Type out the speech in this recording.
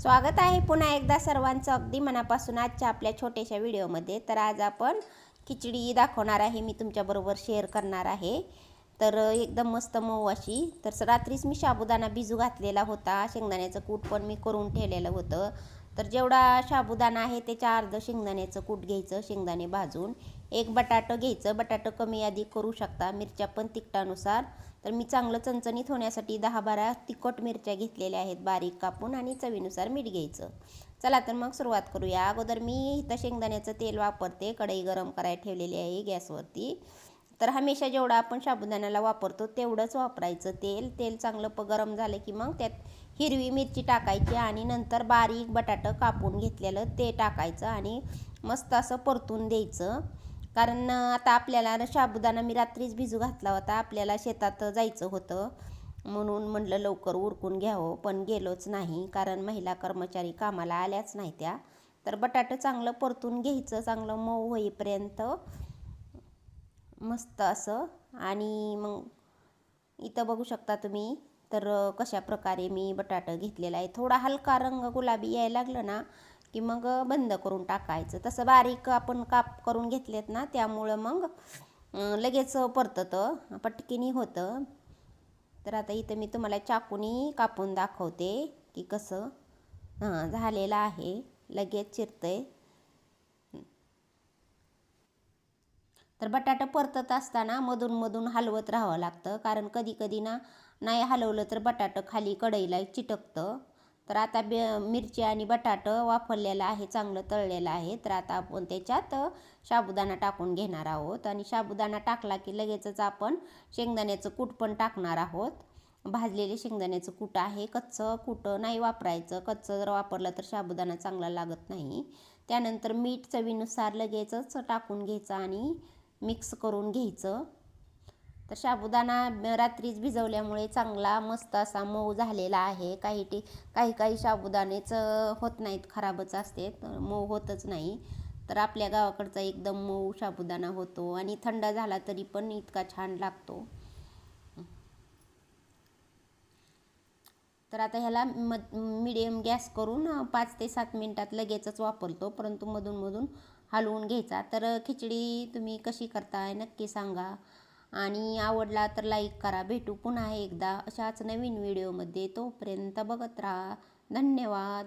स्वागत आहे पुन्हा एकदा सर्वांचं अगदी मनापासून आजच्या आपल्या छोट्याशा व्हिडिओमध्ये. तर आज आपण खिचडी दाखवणार आहे मी तुमच्याबरोबर शेअर करणार आहे. तर एकदम मस्त मऊ अशी. तर रात्रीच मी साबुदाणा भिजू घातलेला होता शेंगदाण्याचं कूट पण मी करून ठेवलेलं होतं. तर जेवढा साबुदाणा आहे त्याच्या अर्ध शेंगदाण्याचं कूट घ्यायचं शेंगदाणे भाजून. एक बटाटं घ्यायचं. बटाटं कमी आधी करू शकता. मिरच्या पण तिखटानुसार. तर मी चांगलं चणचणीत होण्यासाठी दहा बारा तिखट मिरच्या घेतलेल्या आहेत. बारीक कापून आणि चवीनुसार मीठ घ्यायचं. चला तर मग सुरुवात करूया. अगोदर मी इथं शेंगदाण्याचं तेल वापरते. कढई गरम करायला ठेवलेली आहे गॅसवरती. तर हमेशा जेवढं आपण साबुदाण्याला वापरतो तेवढंच वापरायचं. तेल तेल चांगलं प गरम झालं की मग त्यात हिरवी मिरची टाकायची आणि नंतर बारीक बटाटं कापून घेतलेलं ते टाकायचं आणि मस्त असं परतून द्यायचं. कारण आता आपल्याला साबुदाणा मी रात्रीच भिजू घातला होता. आपल्याला शेतात जायचं होतं. म्हणून म्हटलं लवकर उरकून घ्यावं पण गेलोच नाही. कारण महिला कर्मचारी कामाला आल्याच नाही त्या. तर बटाटं चांगलं परतून घ्यायचं चांगलं मऊ होईपर्यंत मस्त असं. आणि मग इथं बघू शकता तुम्ही तर कशा प्रकारे मी बटाटा घेतलेला आहे. थोडा हलका रंग गुलाबी यायला लागलं ना की मग बंद करून टाकायचं. तसं बारीक आपण काप करून घेतलेत ना त्यामुळं मग लगेच परततं पटकीनी होतं. तर आता इथं मी तुम्हाला चाकूनी कापून दाखवते की कसं हां झालेलं आहे. लगेच चिरतंय. तर बटाटा परतत असताना मधून मधून हलवत राहावं लागतं. कारण कधी कधी ना नाही हलवलं तर बटाटं खाली कढईला चिटकतं. तर आता बे मिरची आणि बटाटं वापरलेलं आहे चांगलं तळलेलं आहे. तर आता आपण त्याच्यात साबुदाणा टाकून घेणार आहोत. आणि साबुदाणा टाकला की लगेचच आपण शेंगदाण्याचं कूट पण टाकणार आहोत. भाजलेले शेंगदाण्याचं कूट आहे. कच्चं कुटं नाही वापरायचं. कच्चं जर वापरलं तर साबुदाणा चांगला लागत नाही. त्यानंतर मीठ चवीनुसार लगेचच टाकून घ्यायचं आणि मिक्स करून घ्यायचं. तर साबुदाणा रात्रीच भिजवल्यामुळे चांगला मस्त असा मऊ झालेला आहे. काही टी काही काही साबुदाणेच होत नाहीत खराबच असते. मऊ होतच नाही. तर आपल्या गावाकडचा एकदम मऊ साबुदाणा होतो आणि थंड झाला तरी पण इतका छान लागतो. तर आता ह्याला म मिडियम गॅस करून पाच ते सात मिनटात लगेचच वापरतो. परंतु मधून मधून हलवून घ्यायचा. तर खिचडी तुम्ही कशी करताय नक्की सांगा. आणि आवडला तर लाईक करा. भेटू पुन्हा एकदा अशाच नवीन व्हिडिओमध्ये. तोपर्यंत बघत राहा. धन्यवाद.